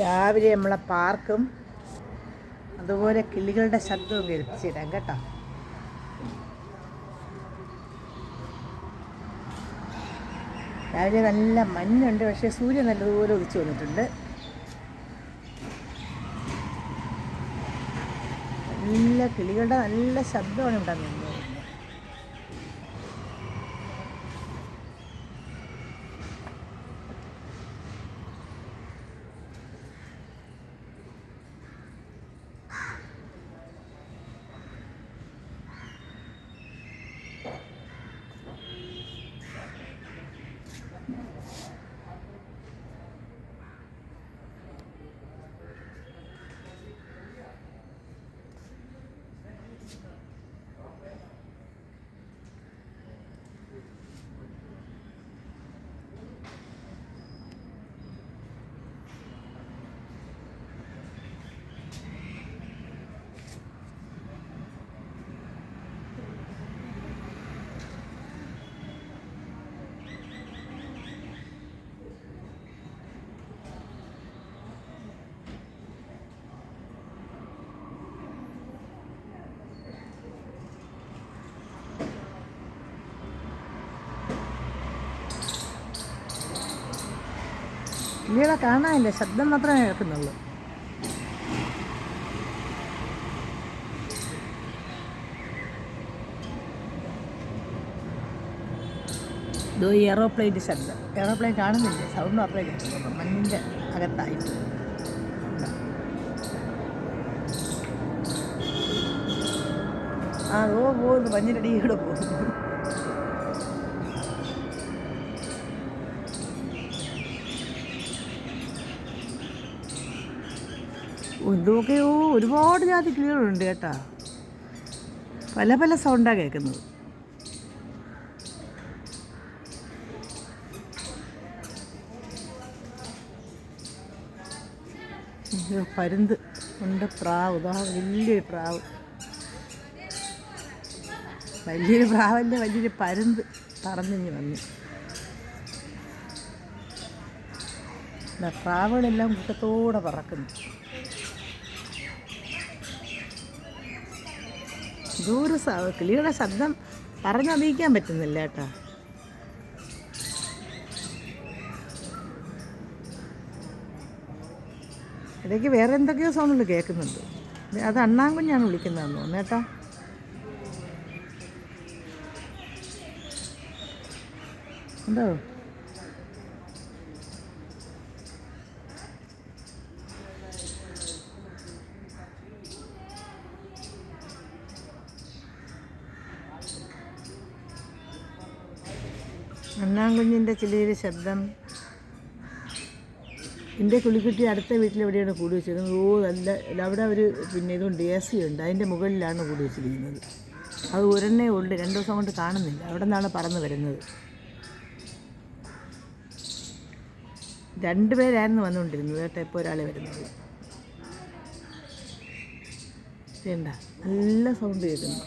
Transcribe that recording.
രാവിലെ നമ്മളെ പാർക്കും അതുപോലെ കിളികളുടെ ശബ്ദവും കേൾപ്പിച്ചിടാം കേട്ടോ. രാവിലെ നല്ല മഞ്ഞുണ്ട് പക്ഷേ സൂര്യൻ നല്ലതുപോലെ ഉദിച്ചു വന്നിട്ടുണ്ട്. നല്ല കിളികളുടെ നല്ല ശബ്ദമാണ് ഇവിടെ നിന്നത്. Yeah. കിളികളെ കാണാനില്ല? ശബ്ദം മാത്രമേ കേൾക്കുന്നുള്ളൂ. ഇതോ ഈ എറോപ്ലെയിന്റെ ശബ്ദം. എറോപ്ലെയിൻ കാണുന്നില്ല? സൗണ്ട് മാത്രമേ കേൾക്കുന്നുള്ളൂ. മണ്ണിന്റെ അകത്തായിട്ട്. ആ ഓ പോകുന്നു മഞ്ഞിന്റെ പോകുന്നു. എന്തൊക്കെയോ ഒരുപാട് ജാതി കിളികളുണ്ട് കേട്ടാ. പല പല സൗണ്ടാണ് കേൾക്കുന്നത്. പരുന്ത്. ഉണ്ട് പ്രാവ്. ഇതാ വലിയൊരു പ്രാവ്. വലിയൊരു പ്രാവല്ല വലിയൊരു പരുന്ത് പറന്നിഞ്ഞ് വന്നു. പ്രാവുകളെല്ലാം കൂട്ടത്തോടെ പറക്കുന്നു. ദൂര കിളിയുടെ ശബ്ദം പറഞ്ഞറിയിക്കാൻ പറ്റുന്നില്ല കേട്ടോ. ഇടയ്ക്ക് വേറെ എന്തൊക്കെയോ സൗണ്ടുകൾ കേൾക്കുന്നുണ്ട്. അത് അണ്ണാങ്കുഞ്ഞാണ് വിളിക്കുന്നതെന്ന് തോന്നുന്നു കേട്ടോ. ഉണ്ടോ അണ്ണാങ്കുഞ്ഞിന്റെ ചെറിയൊരു ശബ്ദം. എന്റെ കുളിക്കുട്ടി അടുത്ത വീട്ടിൽ എവിടെയാണ് കൂടി വെച്ചിരിക്കുന്നത് ഓ നല്ല അവിടെ ഒരു പിന്നെ ഇതുണ്ട് എ സി ഉണ്ട്. അതിന്റെ മുകളിലാണ് കൂടി വെച്ചിരിക്കുന്നത്. അത് ഒരെണ്ണേ ഉള്ളു രണ്ട് ദിവസം കൊണ്ട് കാണുന്നില്ല. അവിടെ നിന്നാണ് പറന്ന് വരുന്നത്. രണ്ടുപേരായിരുന്നു വന്നുകൊണ്ടിരുന്നത്. കേട്ടോ ഇപ്പോൾ ഒരാളെ വരുന്നത്. വേണ്ട നല്ല സൗണ്ട് കേൾക്കുന്നു.